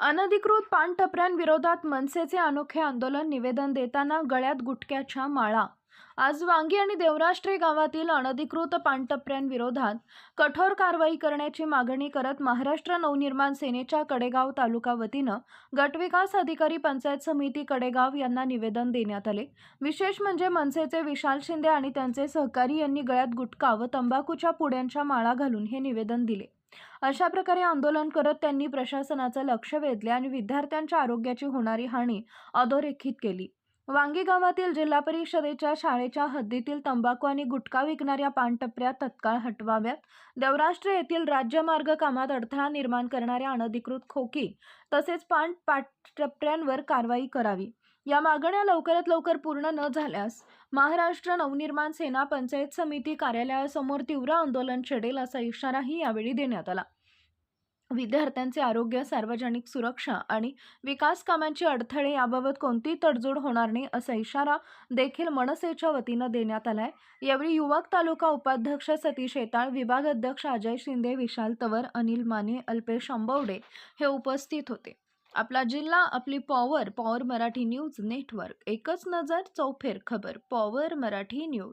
अनधिकृत पानटपऱ्यांविरोधात मनसेचे अनोखे आंदोलन निवेदन देताना गळ्यात गुटख्याच्या माळा आज वांगी आणि देवराष्ट्रे गावातील अनधिकृत पानटपऱ्यांविरोधात कठोर कारवाई करण्याची मागणी करत महाराष्ट्र नवनिर्माण सेनेच्या कडेगाव तालुका वतीनं गटविकास अधिकारी पंचायत समिती कडेगाव यांना निवेदन देण्यात आले. विशेष म्हणजे मनसेचे विशाल शिंदे आणि त्यांचे सहकारी यांनी गळ्यात गुटखा व तंबाखूच्या पुड्यांच्या माळा घालून हे निवेदन दिले. अशा प्रकारे आंदोलन करत त्यांनी प्रशासनाचं लक्ष वेधले आणि विद्यार्थ्यांच्या आरोग्याची होणारी हानी अधोरेखित केली. वांगी गावातील जिल्हा परिषदेच्या शाळेच्या हद्दीतील तंबाखू आणि गुटखा विकणाऱ्या पानटपऱ्या तत्काळ हटवाव्यात. देवराष्ट्र येथील राज्यमार्ग कामात अडथळा निर्माण करणाऱ्या अनधिकृत खोकी तसेच पान पानटपऱ्यांवर कारवाई करावी. या मागण्या लवकरात लवकर पूर्ण न झाल्यास महाराष्ट्र नवनिर्माण सेना पंचायत समिती कार्यालयासमोर तीव्र आंदोलन छेडेल असा इशाराही यावेळी देण्यात आला. विद्यार्थ्यांचे आरोग्य सार्वजनिक सुरक्षा आणि विकास कामांची अडथळे याबाबत कोणतीही तडजोड होणार नाही असा इशारा देखील मनसेच्या वतीनं देण्यात आला आहे यावेळी युवक तालुका उपाध्यक्ष सतीश येताळ विभाग अध्यक्ष अजय शिंदे विशाल तवर अनिल माने अल्पेश आंबवडे हे उपस्थित होते. आपला जिल्हा आपली power power Marathi news network. एकच नजर चौफेर खबर. Power Marathi news.